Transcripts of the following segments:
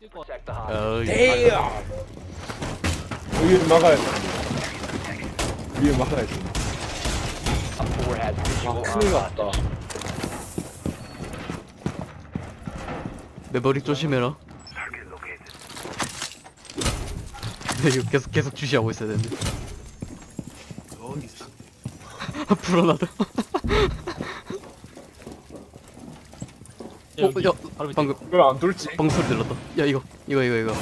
어이 대야 위에 막아야 돼. 위에 막아야 돼. Op 4 has visual 아, 큰일 났다. hostage. 매버릭 조심해라. 네, 이거 계속 계속 주시하고 있어야 되는데. 불안하다 어, 야, 방금 왜 안 돌지? 방금 소리 들렸다. 야 이거 이거 이거 이거.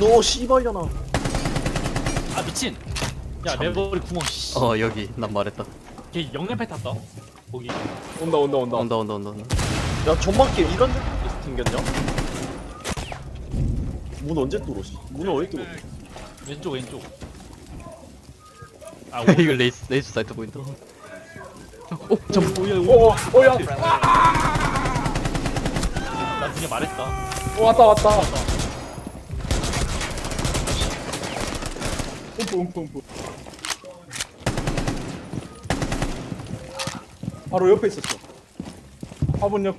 너 씨발려나. 아 미친. 야 매버리 구멍 씨. 어 여기. 난 말했다. 걔 영lep에 탔다. 거기. 온다 온다 온다. 온다 온다 온다 온다. 야 전망길 이런 데도 생겼냐? 문 언제 뚫어 씨? 문을 어디 뚫어? 왼쪽 왼쪽. 아 이거 레이스 레이스 사이트 보인다. 어 잠. 오야 오 오야 나 그냥 말했다. 오, 왔다 왔다. 움프 움프 바로 옆에 있었어. 화분 옆.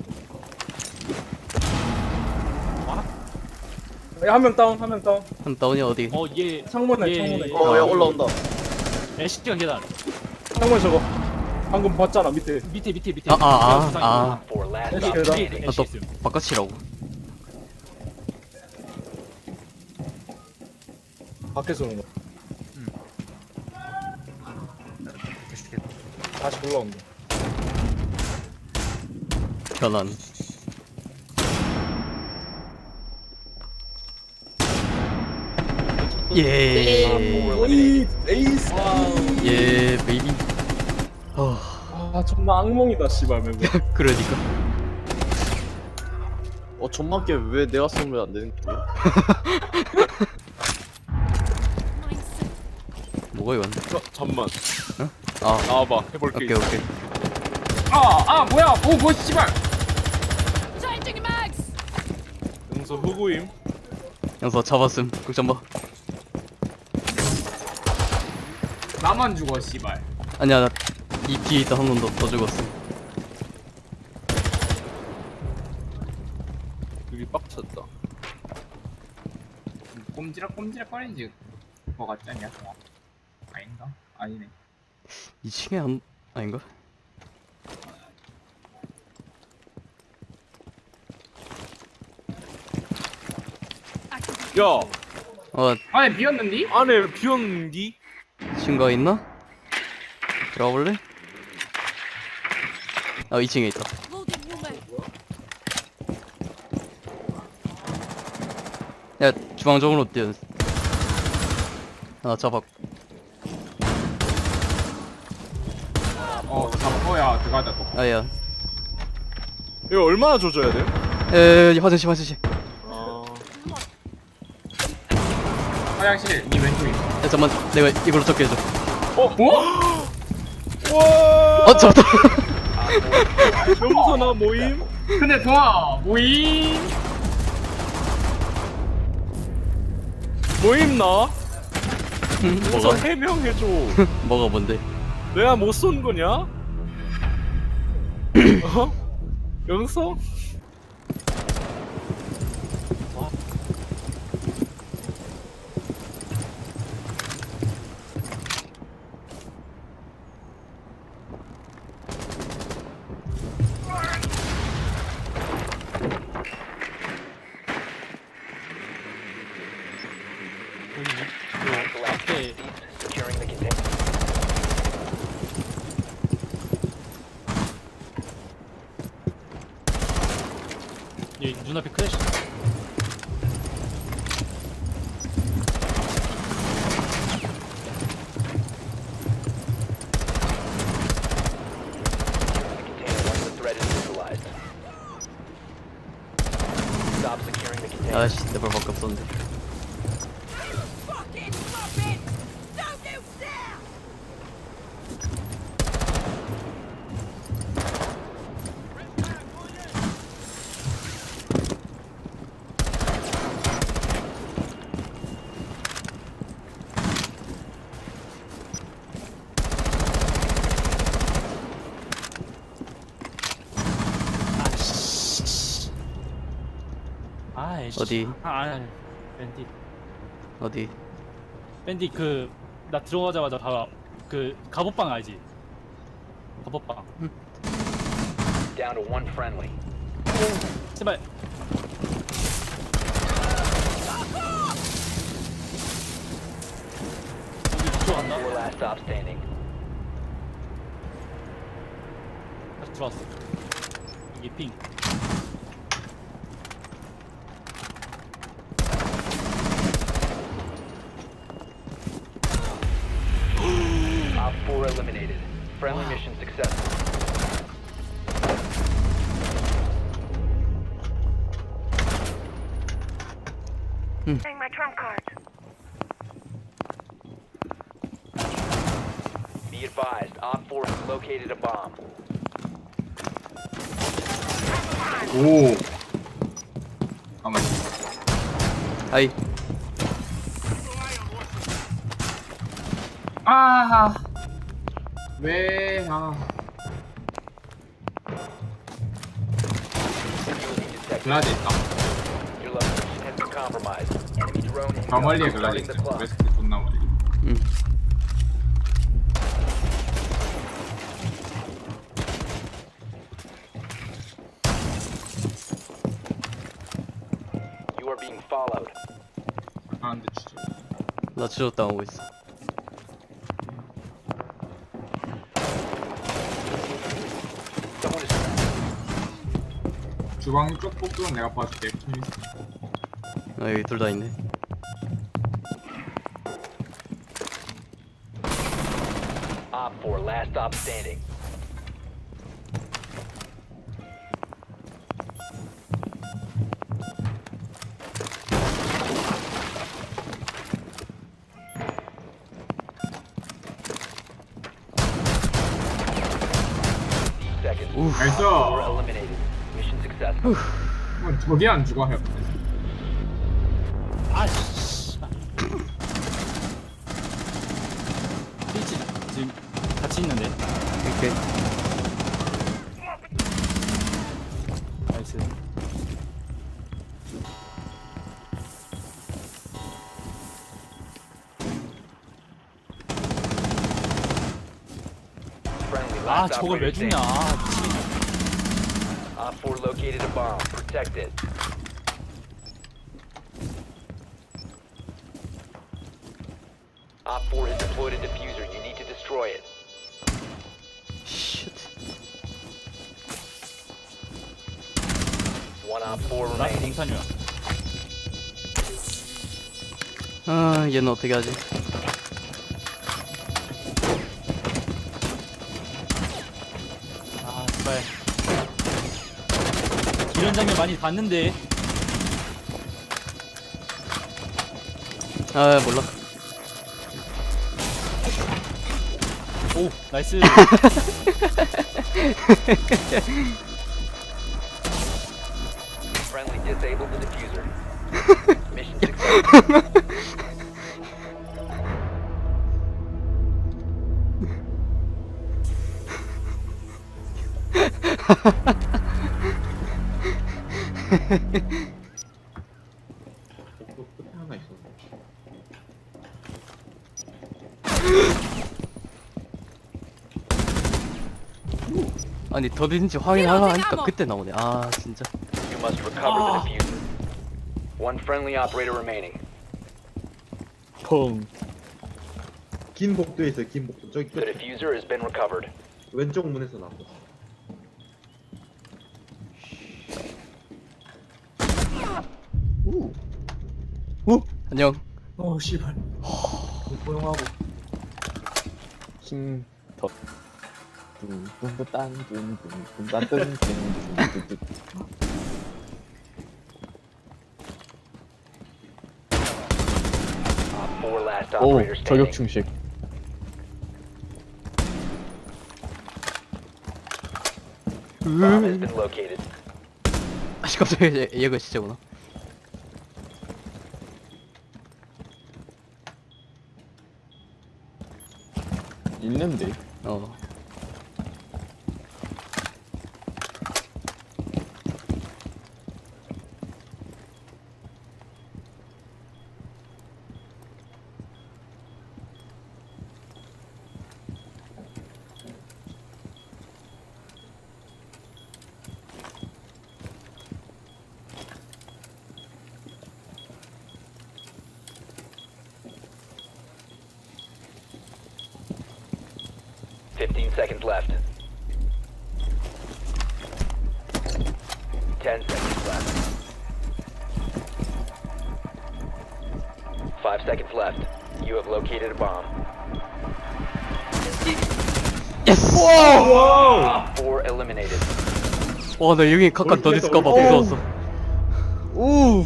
한명 다운 한 명 다운. 한 다운이 어디? 어 얘 창문에 예, 창문에. 예. 어야 올라온다. 애쉬가 계단. 창문 저거 방금 봤잖아 밑에. 밑에 밑에 밑에. 아, 아, 아, 아. 4 last Let's go standing. 나또 바깥이라고. 밖에서 오는 거. 다시 올라온다. 변환. 예. 오이 에이스. 예, 베이비. 어, 아 정말 악몽이다 씨발 멤버 그러니까. 어 전망길 왜 내가 쏘면 안 되는 거야? 뭐가 이건? 어, 잠만 아, 나와봐 해볼게 오케이, 오케이. 아 아 뭐야 오뭐 씨발 Changing mags! 용서 후구임 영서 잡았음. 걱정 마. 나만 죽어 씨발 아니야, 나, 이 뒤에 있다 한 놈도 더 죽었음. 여기 빡쳤다 꼼지락 꼼지락 거리지 그거 같지 않냐 아닌가? 아니네 2층에 한, 아닌가? 야 어, 아니 비었는디? 안에 비었는디? 친구가 있나? 들어가 볼래? 아, 2층에 있다. Loading new mag. 야, 주방적으로 뛰어. 하나 잡았. 어 잡고야 들어가자 또 아, 야. 이거 얼마나 조져야 돼? 에, 화장실, 화장실. 아 화장실 니 왼쪽에 야, 잠만, 내가 이걸로 적게 해줘. 어? 뭐? 와 어, 잡았다. 용서나 모임? 근데 동아 모임 모임 나? 용서 뭐가? 해명해줘 뭐가 뭔데? 내가 못 쏜 거냐? 어? 용서? 그 앞에 Securing the container. 여기 눈앞에 크래쉬. 아씨, 내 발 밖에 없었는데. Fucking muppet! Don't you dare! 아. 어디 아, 아, 밴디. 어디 밴디 그 나 들어가자마자 바로 그 갑옷방 알지? 갑옷방. Down to one friendly. 제발. 여기 들어간다. Four last stop standing. 다시 들어왔어. 이게 핑. Op 4 eliminated. Friendly mission successful. my trump card. Be advised, Op 4 has located a bomb. 오. 가만. 아이 아. 왜? 아. Security detected. 글라디 있다. Your location has been compromised. Enemy drone 저 멀리에 incoming. 글라디 Starting the 있어. clock. 웨스트 존나 멀리. 응 You are being followed. 아, 근데 진짜. 나 추적당하고 있어 주방 쪽 뽑기는 내가 봐줄게. 아 여기 둘 다 있네 Op 4, last stop standing. Seconds. 나이스. 저게 안 죽어 해. 아씨. 스위치 지금 같이 있는데. 오케이 나이스. 아 저걸 왜 standing. 아, 미치겠네. Op 4 located a bomb. Protect it. Op 4 has deployed a diffuser. You need to destroy it. 쉣 One Op 4 나 remaining. 공탄이야. 아 얘는 어떻게 하지 아 제발. 이런 장면 많이 봤는데. 아 몰라 오 나이스. Friendly disabled the diffuser. Mission successful. 하나 있어. 아니 더딘지 확인하려 하니까 그때 나오네 아 진짜 You must recover the diffuser. One friendly operator remaining. 펑. 긴 복도에 있어요. 긴 복도 저기 The 끝 diffuser has been recovered. 왼쪽 문에서 나왔어. 안녕 어 씨발. 고용하고. 킹 더. 뚱뚱딴 뚱뚱딴 뚱뚱. Op 4 last 오. 저격 충식. 깜짝이야 얘- 얘가 진짜구나 있는데. 어 15 seconds left. 10 seconds left. 5 seconds left. You have located a bomb. 예스! Four eliminated. 와, 나 여기 가까이 더 있을까봐 무서웠어. 오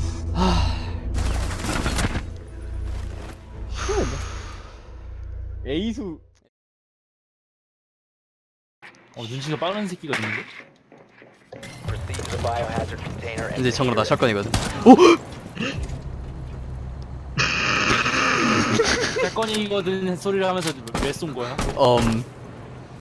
에이수 어 눈치가 빠른 새끼가 있는데? Proceed to the biohazard container and 이제 참고로 나 secure. 샷건이거든. 오! 사건이거든 소리를 하면서 왜 쏜 거야? 음,